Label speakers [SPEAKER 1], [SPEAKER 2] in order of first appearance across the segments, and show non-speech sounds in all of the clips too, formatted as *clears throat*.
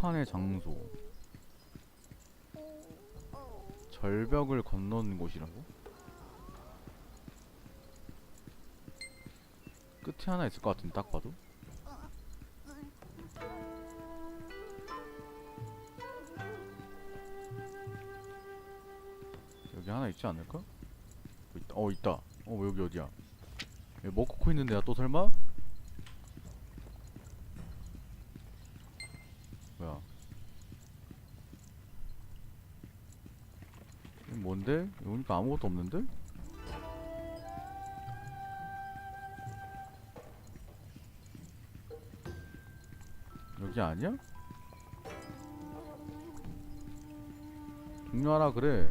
[SPEAKER 1] 심판의 장소 절벽을 건너는 곳이라고? 끝에 하나 있을 것 같은데 딱 봐도 여기 하나 있지 않을까? 어 있다 어 여기 어디야 여기 먹고 있는 데 야 또 설마? 뭐야 이거 뭔데? 여기 보니까 아무것도 없는데? 여기 아니야? 종료하라 그래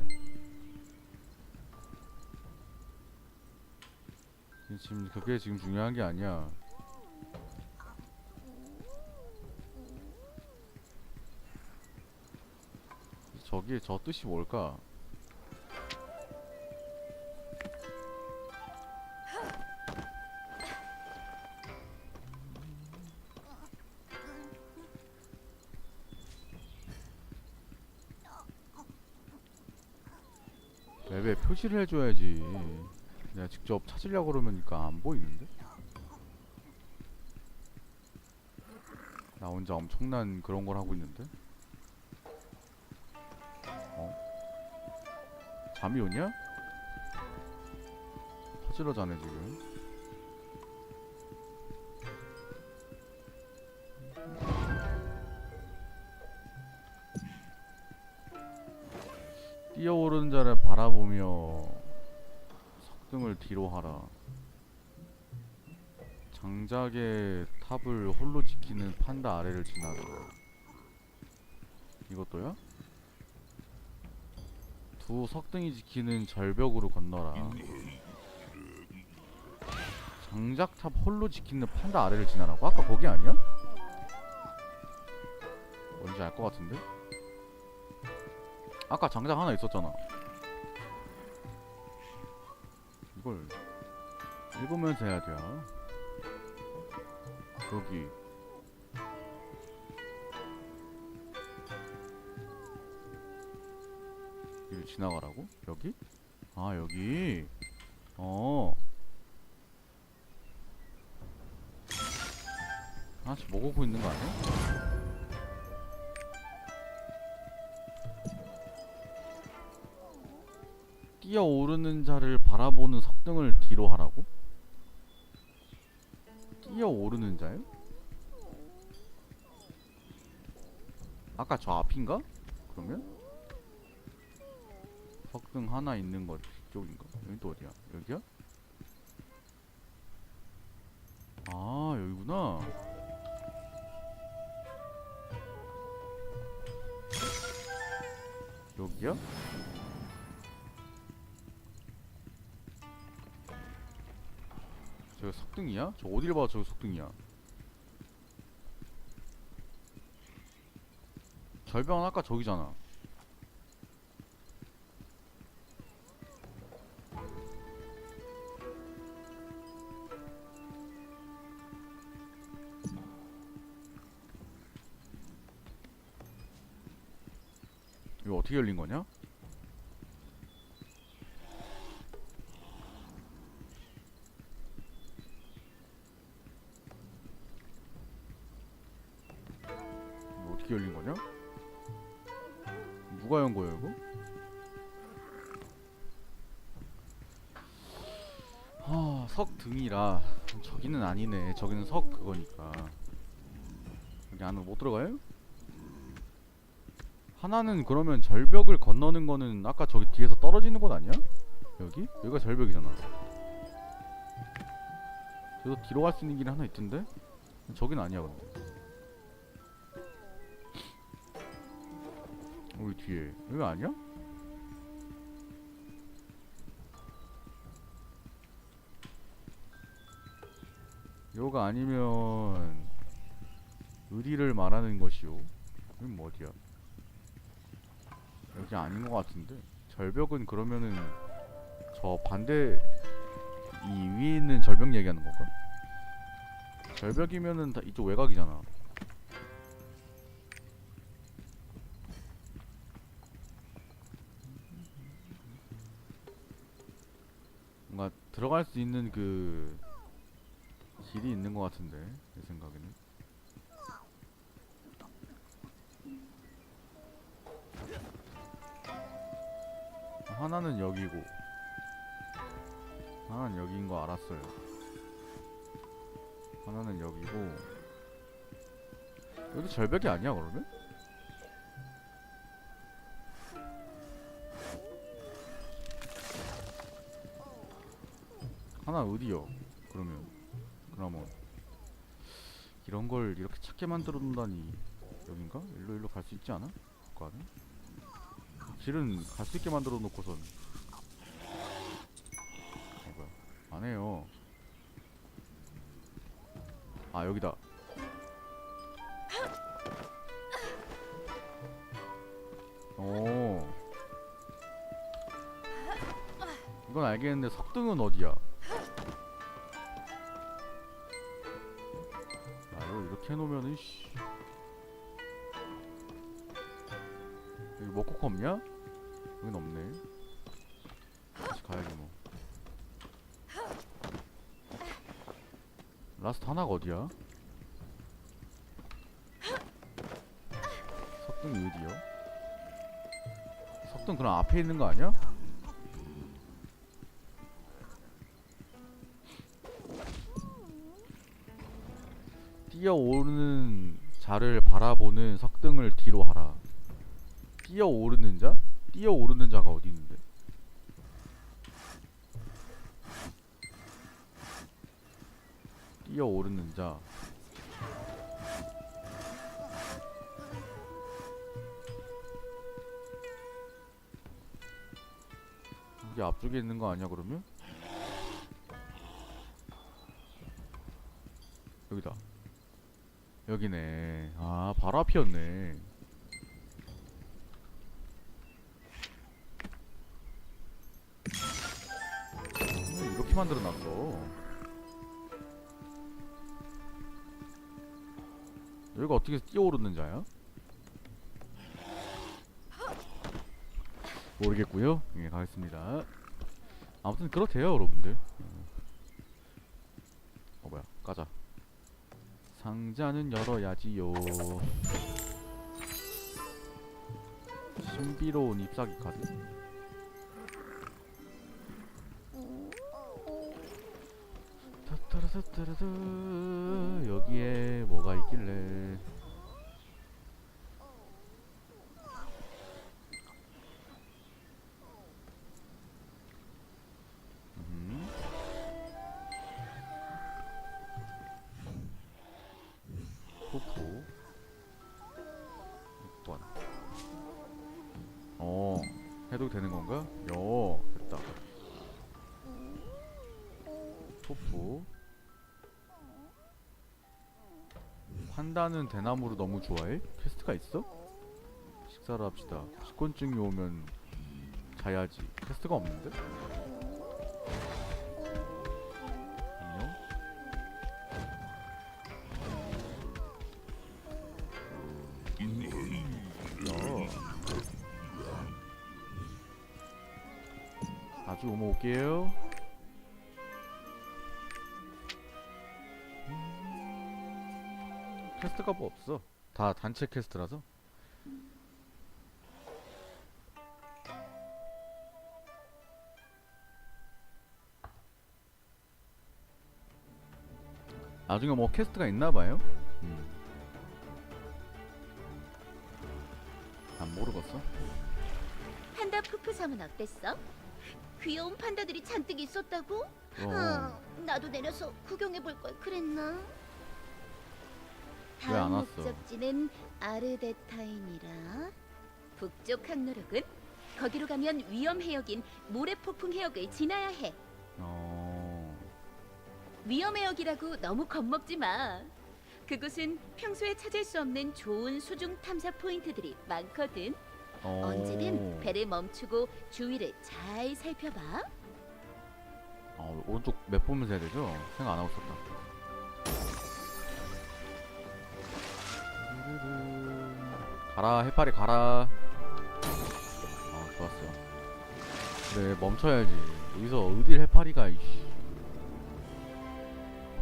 [SPEAKER 1] 지금 그게 지금 중요한 게 아니야 저기 저 뜻이 뭘까? 표시를 해줘야지. 내가 직접 찾으려고 그러니까 안 보이는데? 나 혼자 엄청난 그런 걸 하고 있는데? 어? 잠이 오냐? 터질러 자네 지금. 뛰어오르는 자를 바라보며 석등을 뒤로 하라. 장작의 탑을 홀로 지키는 판다 아래를 지나라. 이것도야? 두 석등이 지키는 절벽으로 건너라. 장작탑 홀로 지키는 판다 아래를 지나라고? 아까 거기 아니야? 뭔지 알 것 같은데? 아까 장작 하나 있었잖아. 이걸 읽으면서 해야 돼. 여기 여기 지나가라고? 여기? 아 여기. 어. 하나씩 먹고 있는 거 아니야? 뛰어오르는 자를 바라보는 석등을 뒤로 하라고? 뛰어오르는 자요? 아까 저 앞인가? 그러면? 석등 하나 있는 거 뒤쪽인가? 여기 또 어디야? 여기야? 아 여기구나 여기야? 저기 석등이야? 저 어딜 봐 저기 석등이야 절벽은 아까 저기잖아 이거 어떻게 열린 거냐? 저기는 석 그거니까. 여기 안으로 못 들어가요? 하나는 그러면 절벽을 건너는 거는 아까 저기 뒤에서 떨어지는 곳 아니야? 여기? 여기가 절벽이잖아. 저기서 뒤로 갈 수 있는 길이 하나 있던데? 저긴 아니야 근데. 여기 뒤에 여기 아니야? 요가 아니면 의리를 말하는 것이요. 이건 뭐디야? 여기 아닌 것 같은데. 절벽은 그러면은 저 반대 이 위에 있는 절벽 얘기하는 건가? 절벽이면은 다 이쪽 외곽이잖아. 뭔가 들어갈 수 있는 그 길이 있는 것 같은데 내 생각에는 하나는 여기고 하나는 여기인 거 알았어요 하나는 여기고 여기도 절벽이 아니야 그러면? 하나 어디요? 그러면 그러면 이런 걸 이렇게 찾게 만들어 놓다니 여긴가? 일로 일로 갈 수 있지 않아? 그 안에? 길은 갈 수 있게 만들어 놓고선 어 뭐야 안 해요 아 여기다 오 이건 알겠는데 석등은 어디야? 이렇게 해놓으면은 씨 여기 먹고 거 없냐? 여긴 없네 다시 가야지 뭐 라스트 하나가 어디야? 석등이 어디요? 석등 그럼 앞에 있는 거 아니야? 뛰어오르는 자를 바라보는 석등을 뒤로 하라. 뛰어오르는 자? 뛰어오르는 자가 어디 있는데? 뛰어오르는 자. 이게 앞쪽에 있는 거 아니야 그러면? 여기네. 아, 바로 앞이었네. 음, 이렇게 만들어 놨어. 여기가 어떻게 뛰어오르는 자야? 모르겠고요. 예, 가겠습니다. 아무튼 그렇대요, 여러분들. 어 뭐야? 까자. 상자는 열어야지요. 신비로운 잎사귀 카드. 여기에 뭐가 있길래? 판다는 대나무를 너무 좋아해? 퀘스트가 있어? 식사를 합시다 식곤증이 오면 자야지 퀘스트가 없는데? 안녕? 야. 아주 오모 올게요. 음, 퀘스트가 뭐 없어. 다 단체 퀘스트라서. 나중에 뭐 퀘스트가 있나 봐요. 음. 안 모르겠어.
[SPEAKER 2] 판다 푸푸 섬은 어땠어? 귀여운 판다들이 잔뜩 있었다고?
[SPEAKER 1] 어.
[SPEAKER 2] 어, 나도 내려서 구경해 볼 걸 그랬나?
[SPEAKER 1] 왜안
[SPEAKER 2] 다음
[SPEAKER 1] 왔어?
[SPEAKER 2] 목적지는 아르데타인이라 북쪽 항로력은 거기로 가면 위험해 여긴 모래 폭풍 해역을 지나야 해.
[SPEAKER 1] 어.
[SPEAKER 2] 위험해 여기라고 너무 겁먹지 마. 그곳은 평소에 찾을 수 없는 좋은 수중 탐사 포인트들이 많거든.
[SPEAKER 1] 어.
[SPEAKER 2] 언제든 배를 멈추고 주위를 잘 살펴봐.
[SPEAKER 1] 아, 오른쪽 맵 보면서 해야 되죠? 생각 안 하고 있었다. 가라 해파리 가라. 아 좋았어. 그래 멈춰야지. 여기서 어딜 해파리가 이씨.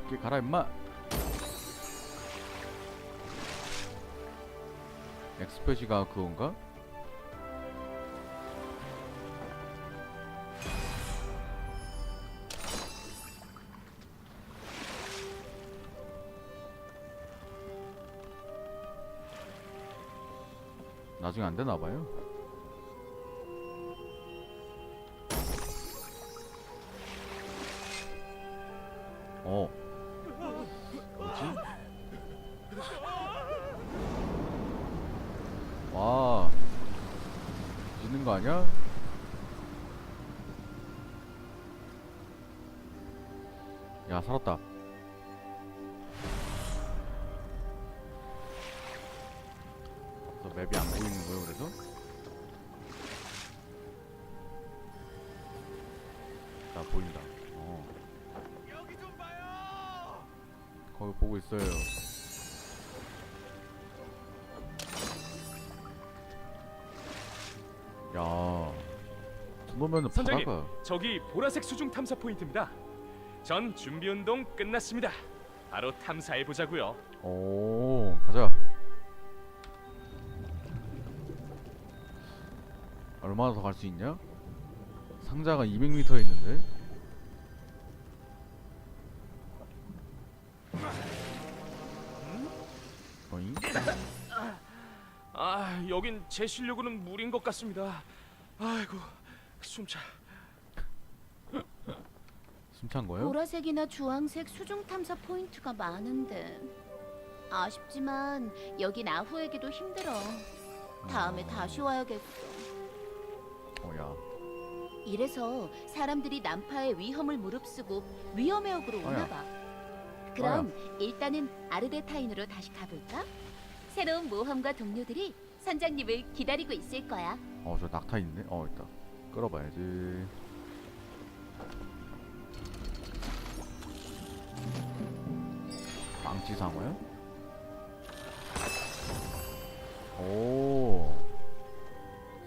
[SPEAKER 1] 밖에 가라 임마. 엑스페시가 그건가? 나중에 안 되나 봐요.
[SPEAKER 3] 거기
[SPEAKER 1] 보고 있어요. 야, 저놈면은
[SPEAKER 3] 선장님.
[SPEAKER 1] 바다가
[SPEAKER 3] 저기 보라색 수중 탐사 포인트입니다. 전 준비 운동 끝났습니다. 바로 탐사해 보자고요.
[SPEAKER 1] 오, 가자. 얼마나 더 갈 수 있냐? 상자가 200m 있는데.
[SPEAKER 3] 제 실력으로는 무리인 것 같습니다. 아이고, 숨차.
[SPEAKER 1] 숨찬 거요?
[SPEAKER 2] 보라색이나 주황색 수중 탐사 포인트가 많은데 아쉽지만 여긴 아후에게도 힘들어. 다음에
[SPEAKER 1] 어.
[SPEAKER 2] 다시 와야겠어.
[SPEAKER 1] 어, 야.
[SPEAKER 2] 이래서 사람들이 난파의 위험을 무릅쓰고 위험해역으로
[SPEAKER 1] 어야.
[SPEAKER 2] 오나 봐. 그럼 일단은 아르데타인으로 다시 가볼까? 새로운 모험가 동료들이 선장님을 기다리고 있을 거야.
[SPEAKER 1] 어, 저 낙타 있네. 어, 있다. 끌어봐야지. 망치 상어요? 오.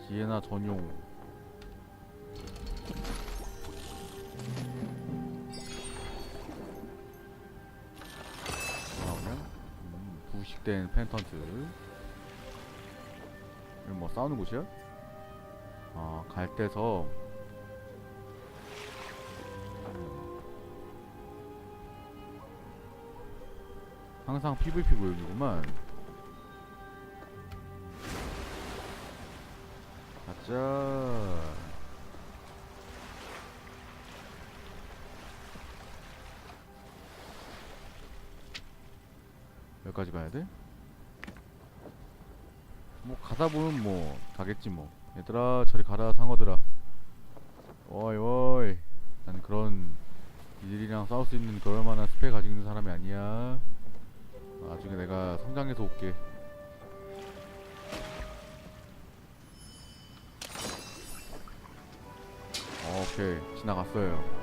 [SPEAKER 1] 지혜나 전용. 음, 부식된 펜턴트. 여기 뭐 싸우는 곳이야? 아, 갈대서 항상 PVP 구역이구만. 가자. 여기까지 가야 돼? 뭐 가다 보면 뭐 가겠지 뭐. 얘들아 저리 가라 상어들아. 어이 어이. 난 그런 이들이랑 싸울 수 있는 그럴 만한 스펙 가지고 있는 사람이 아니야. 나중에 내가 성장해서 올게. 어, 오케이. 지나갔어요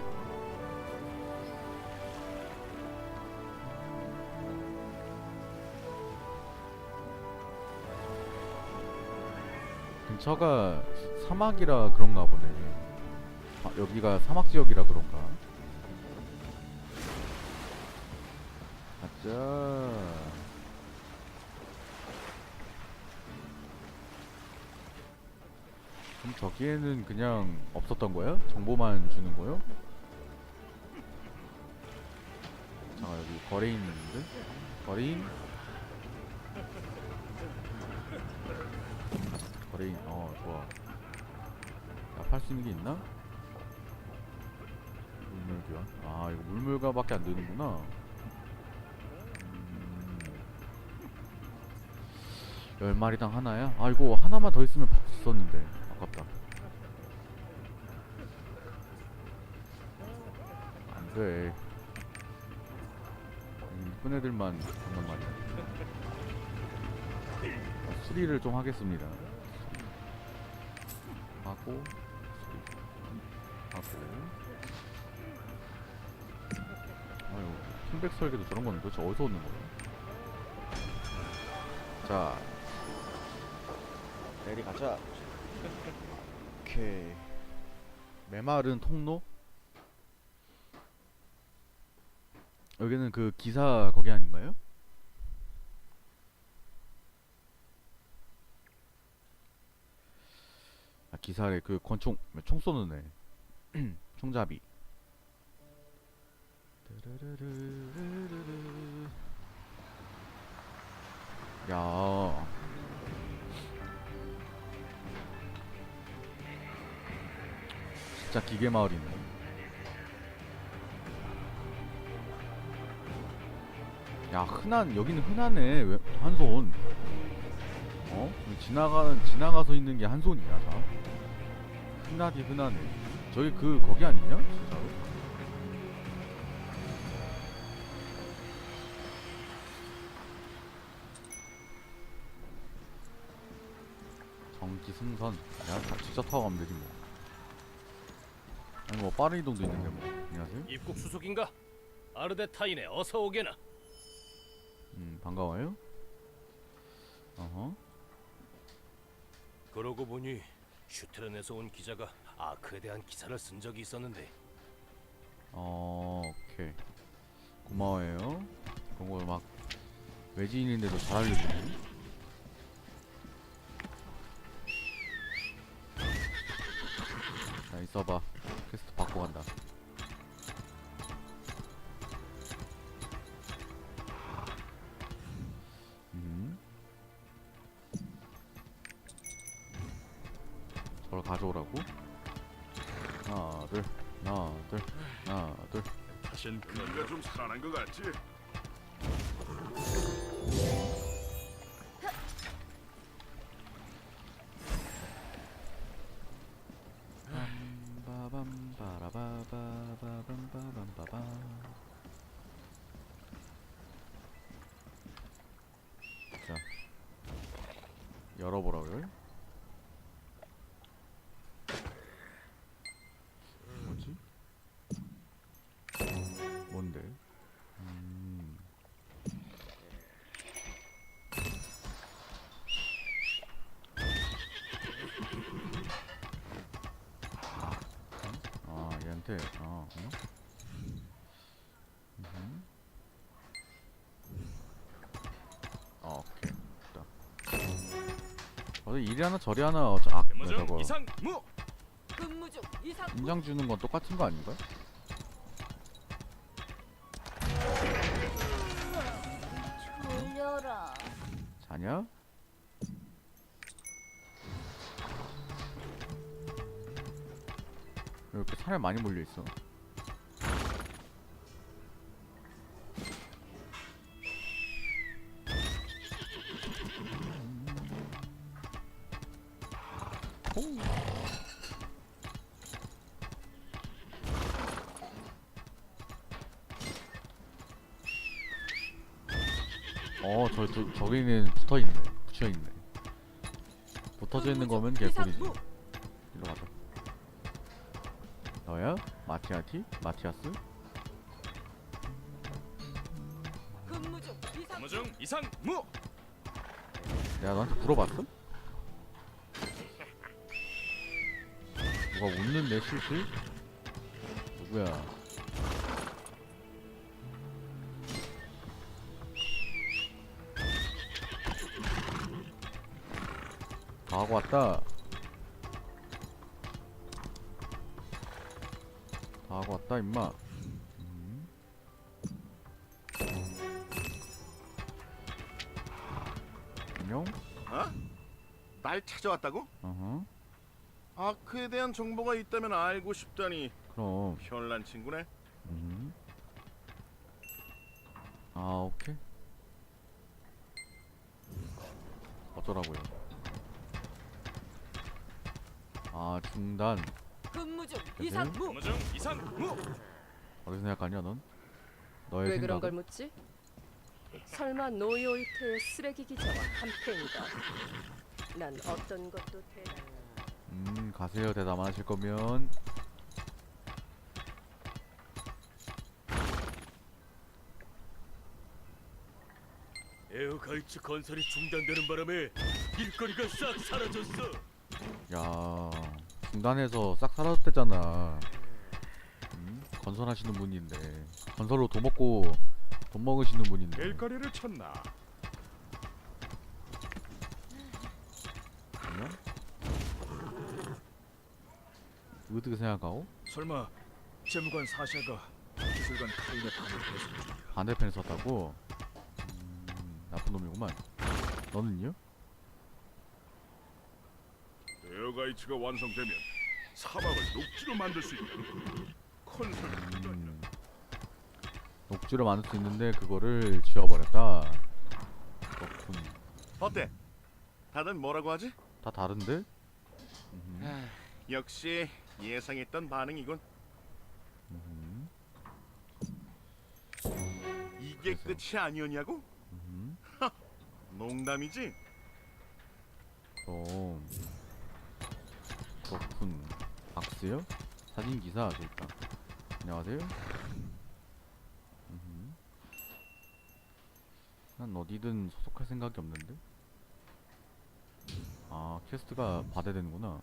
[SPEAKER 1] 근처가 사막이라 그런가 보네. 아, 여기가 사막 지역이라 그런가. 가자. 그럼 저기에는 그냥 없었던 거야? 정보만 주는 거요? 잠깐 여기 거래인 있는데? 거래인? 거래인 어 좋아. 야 팔 수 있는 게 있나? 물물교환? 아 이거 물물가밖에 안 되는구나. 음, 열 마리당 하나야? 아 이거 하나만 더 있으면 있었는데. 아깝다. 안돼. 음, 이쁜 애들만 잡는 말이야. 아, 수리를 좀 하겠습니다 하고. 하고. 아유 킹백 설계도 저런 건 도대체 어디서 오는 거야 자. 내리 가자. 오케이. 메마른 통로? 여기는 그 기사 거기 아닌가요? 기사래 그 권총 총 쏘는 애. *clears throat* 총잡이. 야. 진짜 기계 마을이네. 야 흔한 여기는 흔하네. 왜 한손. 어? 지나가는 지나가서 있는 게 한손이야 다 흔하디 흔하네. 저기 그 거기 아니냐? 진짜로 정기 승선. 야다 직접 타고 가면 되지 뭐. 아니 뭐 빠른 이동도 있는데 뭐 안녕하세요
[SPEAKER 4] 입국 수속인가? 아르데타인에 어서 오게나.
[SPEAKER 1] 음 반가워요. 어허.
[SPEAKER 4] 그러고 보니 슈트렌에서 온 기자가 아크에 대한 기사를 쓴 적이 있었는데
[SPEAKER 1] 어, 오케이. 고마워요. 그런 걸막 외지인인데도 잘 알려주네. 자, 있어봐. 퀘스트 받고 간다. 저걸 가져오라고? 하나, 둘, 하나, 둘, 하나, 둘.
[SPEAKER 5] 다신 그가 좀 살아난 것 같지?
[SPEAKER 1] 어디 이리 하나 저리 하나 어, 저, 아
[SPEAKER 3] 근무 중
[SPEAKER 1] 저거
[SPEAKER 3] 이상 무.
[SPEAKER 6] 근무 중 이상
[SPEAKER 1] 인장 주는 건 똑같은 거 아닌가?
[SPEAKER 2] 졸려라.
[SPEAKER 1] 자냐? 왜 이렇게 사람 많이 몰려 있어? 저, 저기는 붙어 있네. 붙여 있네. 붙어져 있는 거면 개꿀이지.
[SPEAKER 6] 이상
[SPEAKER 1] 일로 가자. 너야? 마티아티? 마티아스?
[SPEAKER 6] 근무 중 이상
[SPEAKER 3] 근무 중 이상 무.
[SPEAKER 1] 내가 너한테 물어봤어? 누가 웃는데 실실? 누구야? 다 하고 왔다. 다 하고 왔다 임마. 음. 안녕.
[SPEAKER 5] 어? 날 찾아왔다고?
[SPEAKER 1] 어허.
[SPEAKER 5] 아크에 대한 정보가 있다면 알고 싶다니
[SPEAKER 1] 그럼.
[SPEAKER 5] 별난 친구네.
[SPEAKER 1] 음. 아 오케이 어쩌라고요 아 중단
[SPEAKER 6] 근무 중 이상 무
[SPEAKER 3] 근무 중 이상 무.
[SPEAKER 1] 어디서 생각하냐 넌 너의
[SPEAKER 6] 왜 그런
[SPEAKER 1] 생각은
[SPEAKER 6] 걸 묻지? 설마 노요이트의 쓰레기 기자와 한패인가? 난 어떤 것도 대단.
[SPEAKER 1] 음 가세요 대답 안 하실 거면
[SPEAKER 4] 에어가이츠 건설이 중단되는 바람에 일거리가 싹 사라졌어.
[SPEAKER 1] 야 중단해서 싹 사라졌대잖아 음? 건설하시는 분인데 건설로 돈 먹고 돈 먹으시는 분인데
[SPEAKER 3] 일거리를 쳤나?
[SPEAKER 1] 아니야? 어떻게 생각하오?
[SPEAKER 7] 설마 재무관 사샤가 기술관 카인의 중이야.
[SPEAKER 1] 반대편에 섰다고? 음, 나쁜 놈이구만 너는요?
[SPEAKER 5] 에어가이츠가 완성되면 사막을 녹지로 만들 수 있다. 컨설
[SPEAKER 1] 음, 녹지로 만들 수 있는데 그거를 지워버렸다 그렇군
[SPEAKER 5] 어때? 다들 뭐라고 하지?
[SPEAKER 1] 다 다른데? 음흠,
[SPEAKER 5] 역시 예상했던 반응이군.
[SPEAKER 1] 음흠,
[SPEAKER 5] 이게
[SPEAKER 1] 그래서.
[SPEAKER 5] 끝이 아니었냐고?
[SPEAKER 1] 음흠.
[SPEAKER 5] 농담이지?
[SPEAKER 1] 그럼 그렇군 박스요? 사진기사 저있다 안녕하세요. 난 어디든 소속할 생각이 없는데 아 퀘스트가 받아야 되는구나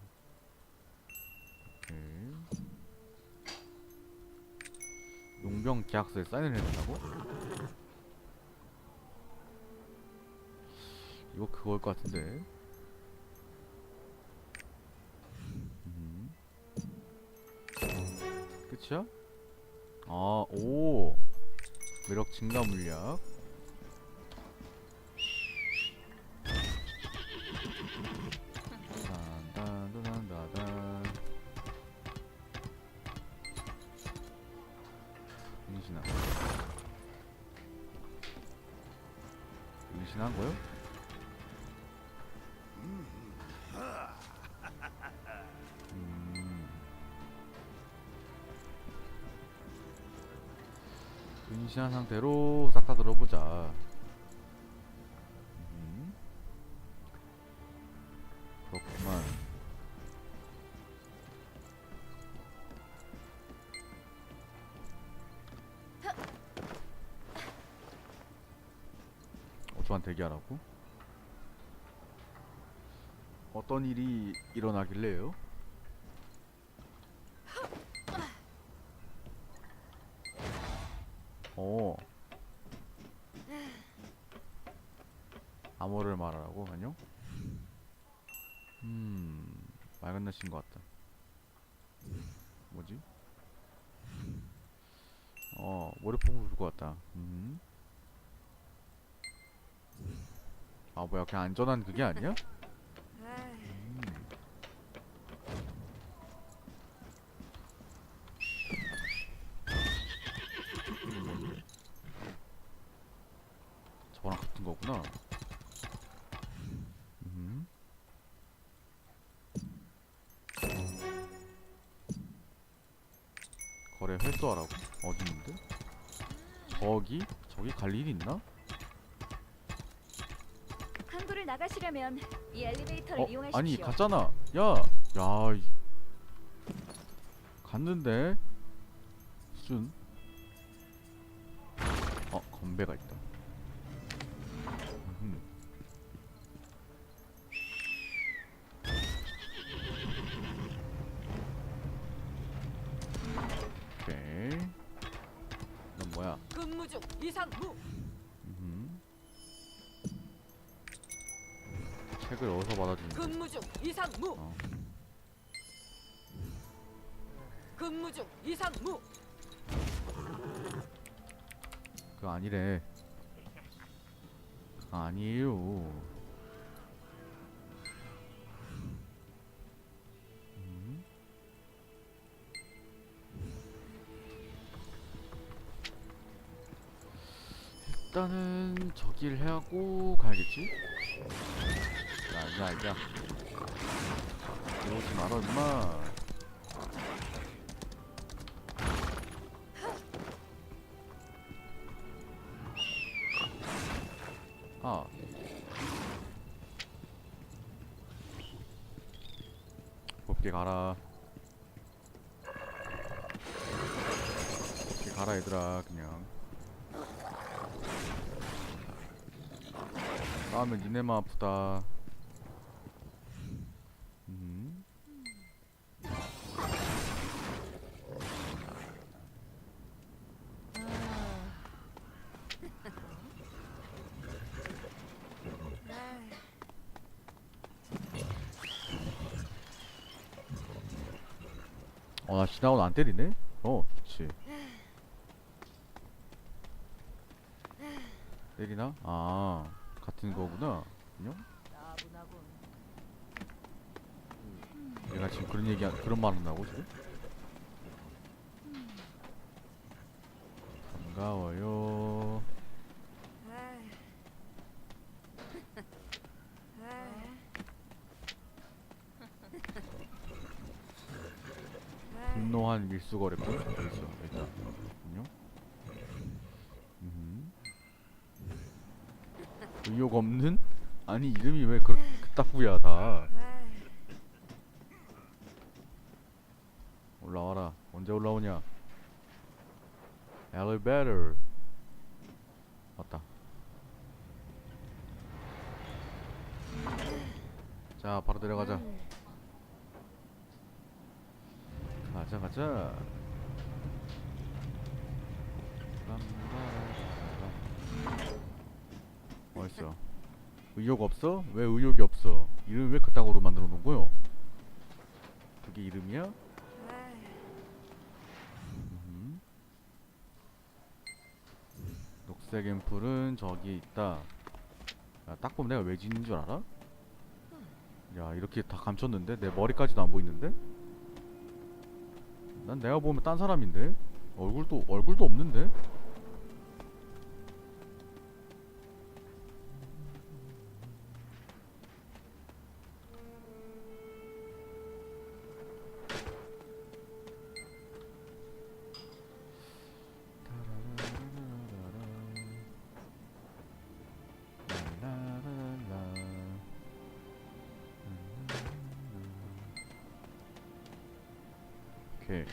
[SPEAKER 1] 오케이 용병 계약서에 사인을 해야 된다고? 이거 그거일 것 같은데 끝이야? 아, 오. 매력 증가 물약. 근시한 상태로 싹 다 들어보자. 음. 그렇구만. 어조한 대기하라고? 어떤 일이 일어나길래요? 어. 안녕? 음 맑은 날씨인 것 같다. 뭐지? 어 머리폭을 불고 왔다. 음. 아 뭐야 그냥 안전한 그게 아니야? 거래 활성화라고 어디 있는데? 저기? 저기 갈 일이 있나?
[SPEAKER 8] 항구를 나가시려면 이 엘리베이터를
[SPEAKER 1] 어?
[SPEAKER 8] 이용하십시오.
[SPEAKER 1] 아니 갔잖아. 야, 야, 이... 갔는데 수준. 어, 건배가 있다. 일단은 저길 해하고 가야겠지? 야, 야, 야. 이러지 말아, 임마. 아. 곱게 가라. 곱게 가라 얘들아 싸우면 니네만 아프다. 어, 나 지나고 안 때리네? 어, 그치. 때리나? 아. 같은 거구나 안녕? 얘가 지금 그런 얘기 그런 말 한다고 지금? 반가워요 분노한 밀수거래꾼 있어 일단 안녕 음. 의욕 없는? 아니 이름이 왜 그렇게 그따구야 다. 올라와라. 언제 올라오냐? 엘리베이터 맞다. 자 바로 내려가자. 가자 가자 어딨어 의욕 없어? 왜 의욕이 없어? 이름 왜 그따구로 만들어 놓은 거요? 그게 이름이야? 음흠. 녹색 앰플은 저기 있다 야, 딱 보면 내가 외진인 줄 알아? 야 이렇게 다 감췄는데? 내 머리까지도 안 보이는데? 난 내가 보면 딴 사람인데? 얼굴도 얼굴도 없는데? 오케이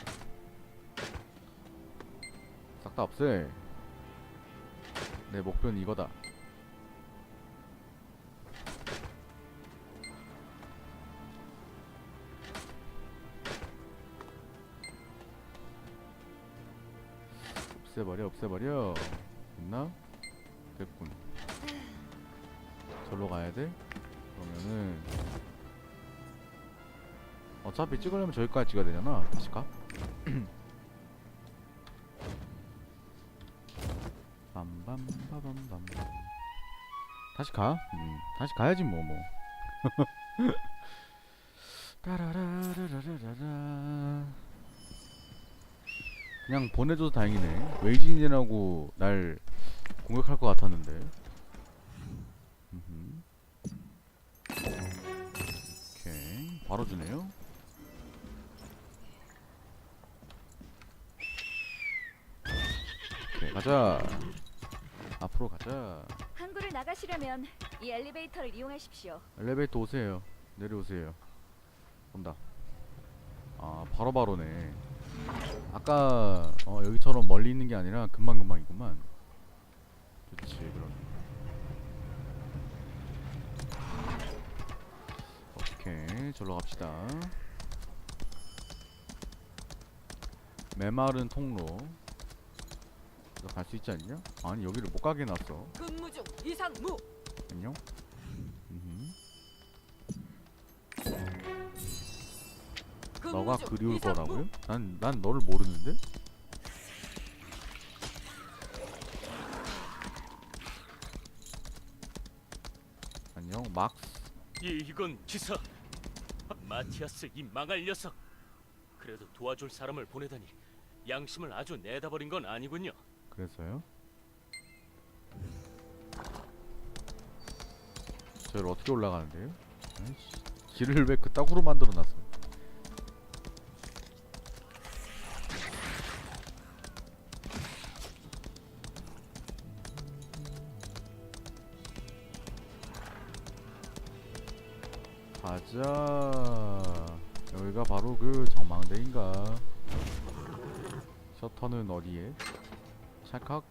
[SPEAKER 1] 싹 다 없애 내 목표는 이거다. 없애버려 없애버려. 있나? 됐군. 절로 가야 돼? 그러면은 어차피 찍으려면 저기까지 찍어야 되잖아 다시 가? 빰빰빠밤빰빰 다시 가? 음, 다시 가야지 뭐 뭐. *laughs* 따라라라라라라 그냥 보내줘도 다행이네 웨이진이라고 날 공격할 것 같았는데. 오케이 바로 주네요 오케이 가자. 앞으로 가자.
[SPEAKER 8] 항구를 나가시려면 이 엘리베이터를 이용하십시오.
[SPEAKER 1] 엘리베이터 오세요. 내려오세요. 온다. 아 바로바로네. 아까 어, 여기처럼 멀리 있는 게 아니라 금방금방이구만. 좋지 그럼. 오케이 절로 갑시다. 메마른 통로 갈 수 있지 않냐? 아니 여기를 못 가게 해놨어
[SPEAKER 6] 근무 중 이상 무.
[SPEAKER 1] 안녕 음흠. 너가 그리울 거라고요? 난, 난 너를 모르는데? 안녕 막스
[SPEAKER 4] 이 이건 기사. 마티아스 이 망할 녀석. 그래도 도와줄 사람을 보내다니 양심을 아주 내다버린 건 아니군요.
[SPEAKER 1] 그래서요? 저를 어떻게 올라가는데요? 아이씨, 길을 왜 그따구로 만들어놨어? 가자. 여기가 바로 그 전망대인가? 셔터는 어디에? Schakock.